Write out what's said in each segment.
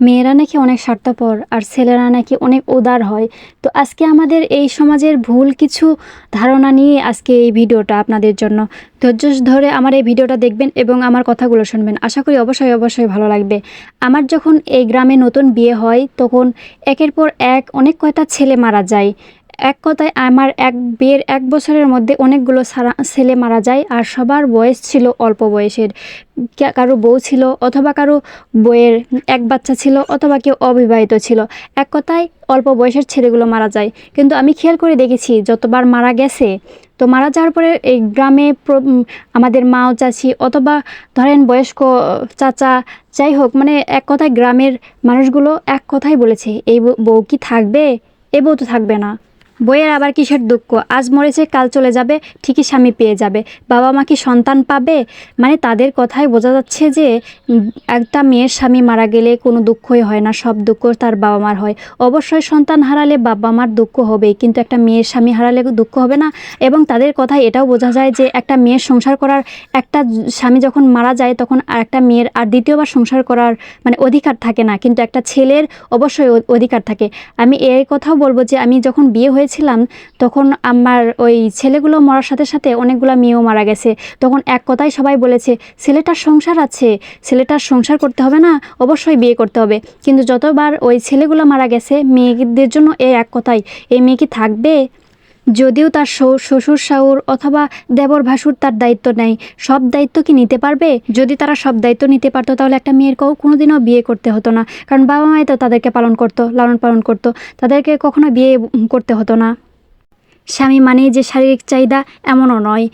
মেয়েরা নাকি অনেক স্বার্থপর আর ছেলেরা নাকি অনেক উদার হয়। তো আজকে আমাদের এই সমাজের ভুল কিছু ধারণা নিয়ে আজকে এই ভিডিওটা আপনাদের জন্য। ধৈর্য ধরে আমার এই ভিডিওটা দেখবেন এবং আমার কথাগুলো শুনবেন। আশা করি অবশ্যই অবশ্যই ভালো লাগবে। আমার যখন এই গ্রামে নতুন বিয়ে হয়, তখন একের পর এক অনেক কয়টা ছেলে মারা যায়। এক কথায় আমার এক বিয়ের এক বছরের মধ্যে অনেকগুলো ছেলে মারা যায় আর সবার বয়স ছিল অল্প বয়সের। কারও বউ ছিল অথবা কারও বইয়ের এক বাচ্চা ছিল অথবা কেউ অবিবাহিত ছিল। এক কথায় অল্প বয়সের ছেলেগুলো মারা যায়। কিন্তু আমি খেয়াল করে দেখেছি, যতবার মারা গেছে, তো মারা যাওয়ার পরে এই গ্রামে আমাদের মাও, চাচি অথবা ধরেন বয়স্ক চাচা যাই হোক মানে এক কথায় গ্রামের মানুষগুলো এক কথাই বলেছে, এই বউ কি থাকবে? এ বউ তো থাকবে না। বইয়ের আবার কিসের দুঃখ? আজ মরেছে, কাল চলে যাবে, ঠিকই স্বামী পেয়ে যাবে। বাবা মা কি সন্তান পাবে? মানে তাদের কথায় বোঝা যাচ্ছে যে একটা মেয়ের স্বামী মারা গেলে কোনো দুঃখই হয় না, সব দুঃখ তার বাবা মার হয়। অবশ্যই সন্তান হারালে বাবা মার দুঃখ হবেই, কিন্তু একটা মেয়ের স্বামী হারালে দুঃখ হবে না। এবং তাদের কথায় এটাও বোঝা যায় যে, একটা মেয়ের সংসার করার একটা স্বামী যখন মারা যায়, তখন আর একটা মেয়ের আর দ্বিতীয়বার সংসার করার মানে অধিকার থাকে না। কিন্তু একটা ছেলের অবশ্যই অধিকার থাকে। আমি এই কথাও বলব যে, আমি যখন বিয়ে হয়েছিলাম তখন আমার ওই ছেলেগুলো মরার সাথে সাথে অনেকগুলো মেয়েও মারা গেছে। তখন এক কথাই সবাই বলেছে, ছেলেটার সংসার আছে, ছেলেটার সংসার করতে হবে না, অবশ্যই বিয়ে করতে হবে। কিন্তু যতবার ওই ছেলেগুলো মারা গেছে, মেয়েদের জন্য এই এক কথাই এই মেয়ে কি থাকবে? যদিও তার শ্বশুর শাহুর অথবা দেবর ভাসুর তার দায়িত্ব নেয় সব দায়িত্ব কি নিতে পারবে? যদি তারা সব দায়িত্ব নিতে পারতো, তাহলে একটা মেয়ের কেউ কোনোদিনও বিয়ে করতে হতো না। কারণ বাবা মাই তো তাদেরকে পালন করতো, লালন পালন করতো। তাদেরকে কখনো বিয়ে করতে হতো না। স্বামী মানেই যে শারীরিক চাহিদা এমনও নয়।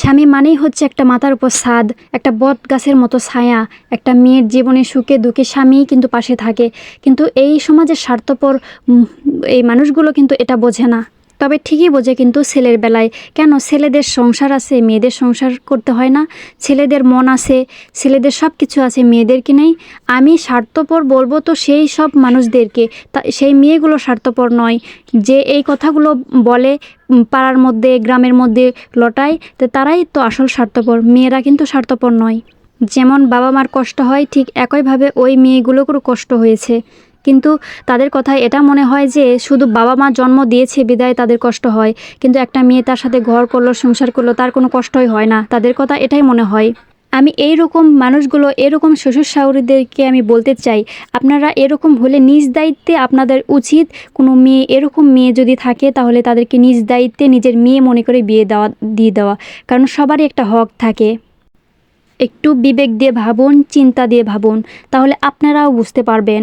স্বামী মানেই হচ্ছে একটা মাথার উপর ছাদ একটা বট গাছের মতো ছায়া, একটা মেয়ের জীবনে সুখে দুঃখে স্বামী কিন্তু পাশে থাকে। কিন্তু এই সমাজের স্বার্থপর এই মানুষগুলো কিন্তু এটা বোঝে না। তবে ঠিকই বোঝে কিন্তু ছেলের বেলায়। কেন ছেলেদের সংসার আছে, মেয়েদের সংসার করতে হয় না? ছেলেদের মন আছে, ছেলেদের সব কিছু আছে, মেয়েদের কি নেই? আমি স্বার্থপর বলব তো সেই সব মানুষদেরকে। তা, সেই মেয়েগুলো স্বার্থপর নয়। যে এই কথাগুলো বলে পাড়ার মধ্যে, গ্রামের মধ্যে লটায়, তো তারাই তো আসল স্বার্থপর। মেয়েরা কিন্তু স্বার্থপর নয়। যেমন বাবা মার কষ্ট হয়, ঠিক একইভাবে ওই মেয়েগুলোরও কষ্ট হয়েছে। কিন্তু তাদের কথায় এটা মনে হয় যে শুধু বাবা মা জন্ম দিয়েছে, বিদায় তাদের কষ্ট হয়। কিন্তু একটা মেয়ে তার সাথে ঘর করল, সংসার করল, তার কোনো কষ্টই হয় না। তাদের কথা এটাই মনে হয়। আমি এই রকম মানুষগুলো, এরকম শ্বশুর শাশুড়িদেরকে আমি বলতে চাই, আপনারা এরকম হলে নিজ দায়িত্বে আপনাদের উচিত কোনো মেয়ে, এরকম মেয়ে যদি থাকে তাহলে তাদেরকে নিজ দায়িত্বে নিজের মেয়ে মনে করে বিয়ে দেওয়া, দিয়ে দেওয়া। কারণ সবারই একটা হক থাকে। একটু বিবেক দিয়ে ভাবুন, চিন্তা দিয়ে ভাবুন, তাহলে আপনারাও বুঝতে পারবেন।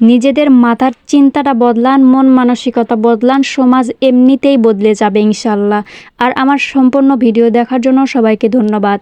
নিজেদের মাথার চিন্তাটা বদলান, মন মানসিকতা বদলান, সমাজ এমনিতেই বদলে যাবে ইনশাল্লাহ। আর আমার সম্পূর্ণ ভিডিও দেখার জন্য সবাইকে ধন্যবাদ।